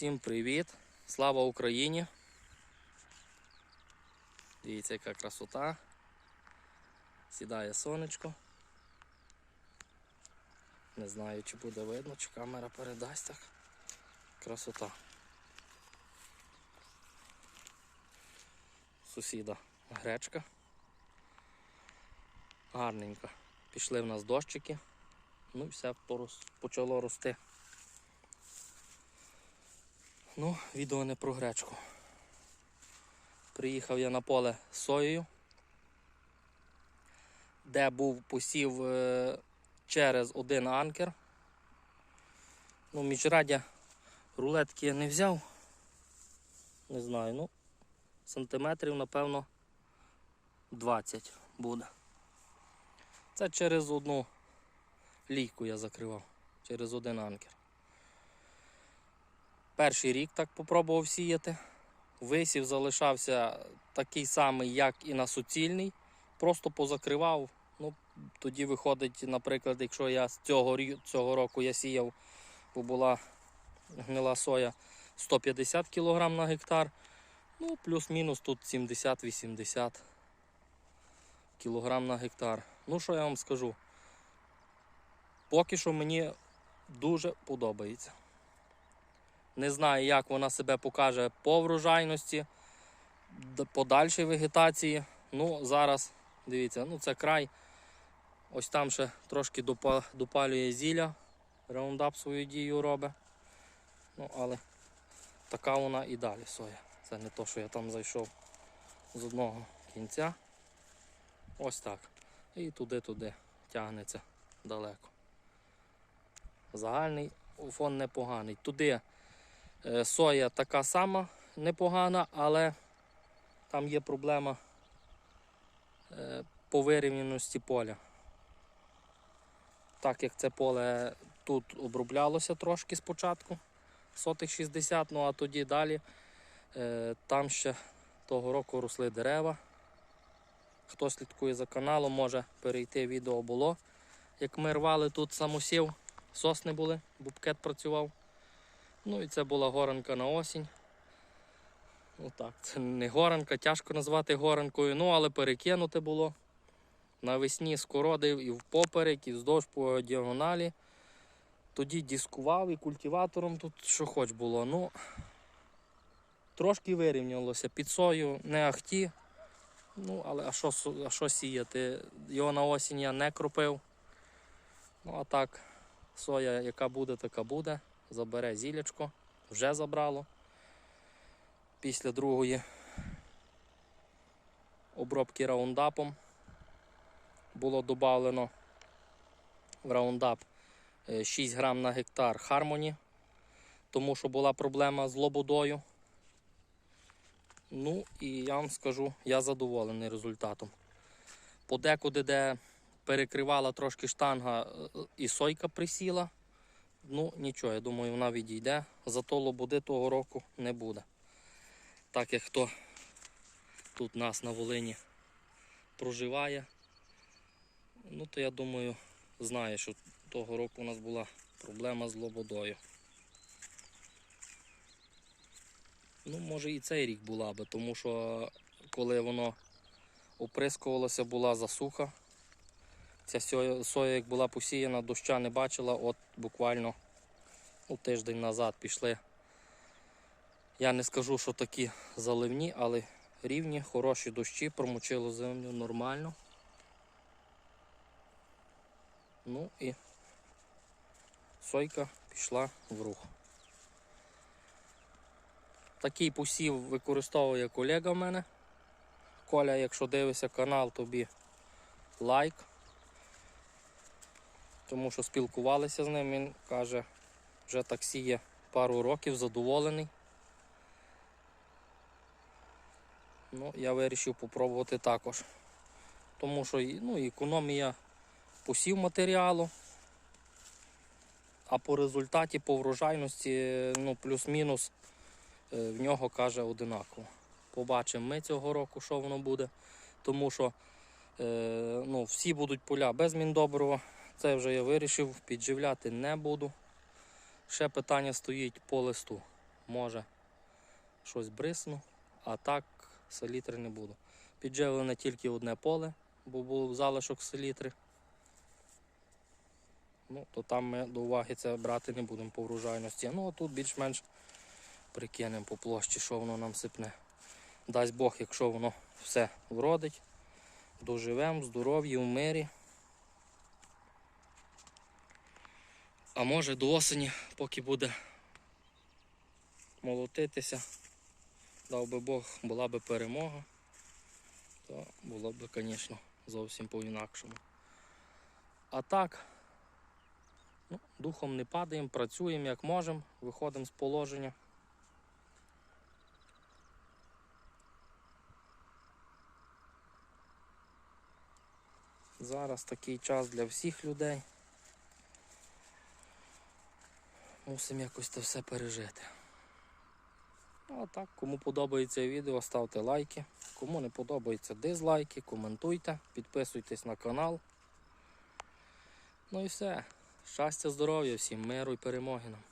Всім привіт! Слава Україні! Дивіться, яка красота. Сідає сонечко. Не знаю, чи буде видно, чи камера передасть так. Красота. Сусіда гречка. Гарненька. Пішли в нас дощики. Ну і все почало рости. Ну, відео не про гречку. Приїхав я на поле з соєю, де був посів е, через один анкер. Ну, міжрадя рулетки я не взяв. Не знаю, ну, сантиметрів, напевно, 20 буде. Це через одну лійку я закривав, через один анкер. Перший рік так попробував сіяти. Висів залишався такий самий, як і на суцільний. Просто позакривав. Ну, тоді виходить, наприклад, якщо я з цього, цього року я сіяв, бо була гнила соя 150 кг на гектар. Ну, плюс-мінус тут 70-80 кг на гектар. Ну, що я вам скажу? Поки що мені дуже подобається. Не знаю, як вона себе покаже по врожайності, по дальшій вегетації. Ну, зараз, дивіться, ну це край. Ось там ще трошки допалює зілля. Раундап свою дію робить. Ну, але така вона і далі соя. Це не то, що я там зайшов з одного кінця. Ось так. І туди-туди тягнеться далеко. Загальний фон непоганий. Туди Соя така сама непогана, але там є проблема е, по вирівняності поля. Так як це поле тут оброблялося трошки спочатку, сотих 60, ну а тоді далі е, там ще того року росли дерева. Хто слідкує за каналом, може перейти відео було. Як ми рвали тут самосів, сосни були, бубкет працював. Ну і це була горанка на осінь. Ну так, це не горанка, тяжко назвати горанкою, ну але перекинути було. Навесні скородив і впоперек, і вздовж по діагоналі. Тоді дискував і культиватором тут що хоч було. Ну, трошки вирівнялося. Під сою не ахті. Ну, але а що, а що сіяти? Його на осінь я не кропив. Ну а так, соя, яка буде, така буде забере зілячко, вже забрало. Після другої обробки раундапом було додано в раундап е, 6 грам на гектар Хармоні, тому що була проблема з лободою. Ну і я вам скажу, я задоволений результатом. Подекуди, де перекривала трошки штанга е, і сойка присіла, Ну, нічого, я думаю, вона відійде. Зато лободи того року не буде. Так як хто тут нас на Волині проживає, ну то я думаю, знає, що того року у нас була проблема з лободою. Ну, може і цей рік була би, тому що коли воно оприскувалося, була засуха. Ця соя, як була посіяна, доща не бачила, от буквально ну, тиждень назад пішли. Я не скажу, що такі заливні, але рівні, хороші дощі, промочило землю нормально. Ну і сойка пішла в рух. Такий посів використовує колега в мене. Коля, якщо дивишся канал, тобі лайк тому що спілкувалися з ним. Він каже, вже так сіє пару років, задоволений. Ну, я вирішив попробувати також. Тому що ну, економія посів матеріалу, а по результаті, по врожайності, ну, плюс-мінус е, в нього каже одинаково. Побачимо ми цього року, що воно буде. Тому що е, ну, всі будуть поля без міндобрива. Це вже я вирішив, підживляти не буду. Ще питання стоїть по листу. може щось брисну, а так селітри не буду. Підживлене тільки одне поле, бо був залишок селітри. Ну, то там ми до уваги це брати не будемо по врожайності. Ну, а тут більш-менш прикинемо по площі, що воно нам сипне. Дасть Бог, якщо воно все вродить, доживемо здоров'ї, в мирі. А може до осені, поки буде молотитися, дав би Бог, була би перемога, то було б, звісно, зовсім по-інакшому. А так, ну, духом не падаємо, працюємо як можемо, виходимо з положення. Зараз такий час для всіх людей. Мусимо якось це все пережити. А так, кому подобається відео, ставте лайки. Кому не подобається дизлайки, коментуйте, підписуйтесь на канал. Ну і все. Щастя, здоров'я всім, миру і перемоги нам.